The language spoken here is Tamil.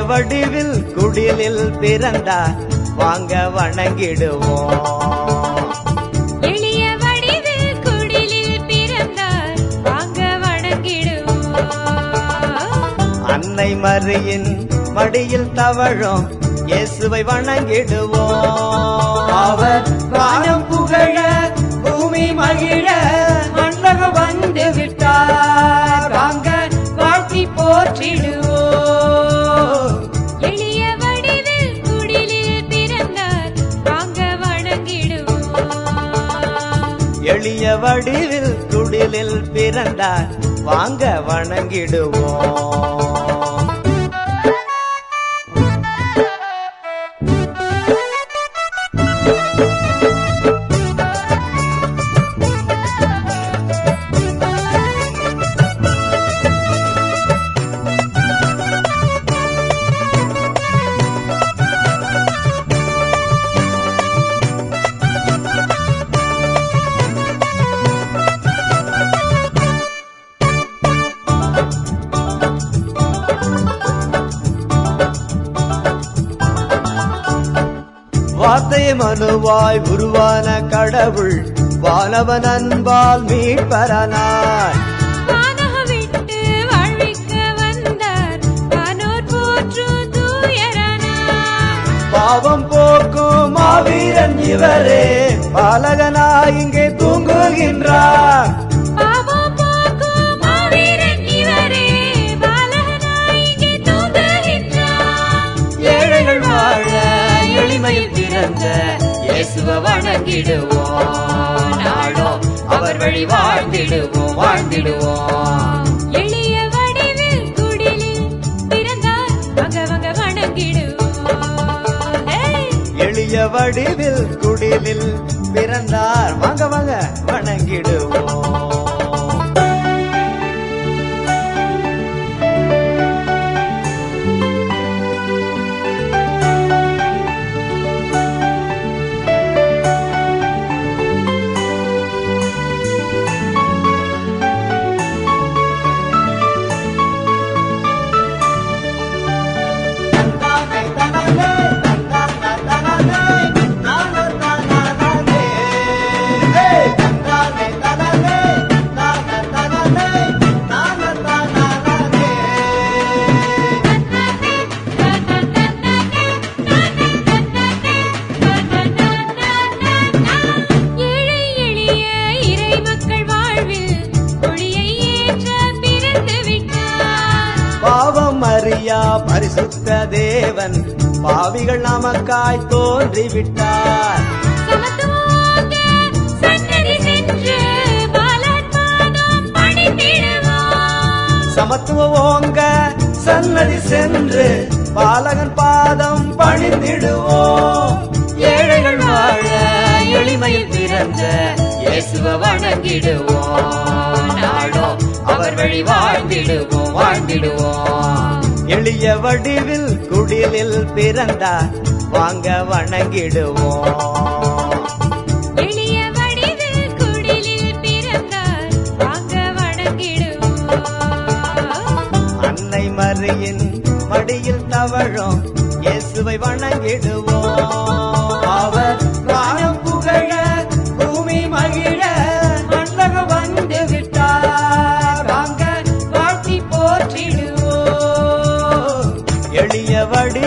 வடிவில் குடிலில் பிறந்தார் வாங்க வணங்கிடுவோம். அன்னை மரியின் மடியில் தவழும் இயேசுவை வணங்கிடுவோம். அவர் எளிய வடிவில் துடிலில் பிறந்தார். வாங்க வணங்கிடுவோம். வார்த்தை மனுவாய் உருவான கடவுள் வானவன் அன்பால் தூயரனார் பாவம் போக்கும் மாவீரன் இவரே பாலகனாய் இங்கே தூங்குகின்றார். மகிமையில் பிறந்த இயேசுவ வணங்கிடுவோம். நாடோ அவர் வழி வாழ்ந்திடுவோம் வாழ்ந்திடுவோம். எளிய வடிவில் குடிலில் பிறந்தார் வங்க வணங்கிடுவோம். எளிய வடிவில் குடிலில் பிறந்தார் வாங்க வாங்க வணங்கிடுவோம். அறியா பரிசுத்த தேவன் பாவிகள் நமக்காய் தோன்றிவிட்டார். சமத்துவ ஓங்க சன்னதி சென்று பாலகன் பாதம் பணிந்திடுவோம் ஏழைகள் வாழ எளிமையில் பிறந்த இயேசுவ வணங்கிடுவோம். நாடோ அவர் வழி வாழ்ந்திடுவோம் வாழ்ந்திடுவோம். எளிய வடிவில் குடிலில் பிறந்தார். வாங்க வணங்கிடுவோம். எளிய வடிவில் குடிலில் பிறந்தார். வாங்க வணங்கிடுவோம். அன்னை மரியின் மடியில் தவழும். இயேசுவை வணங்கிடுவோம். வடி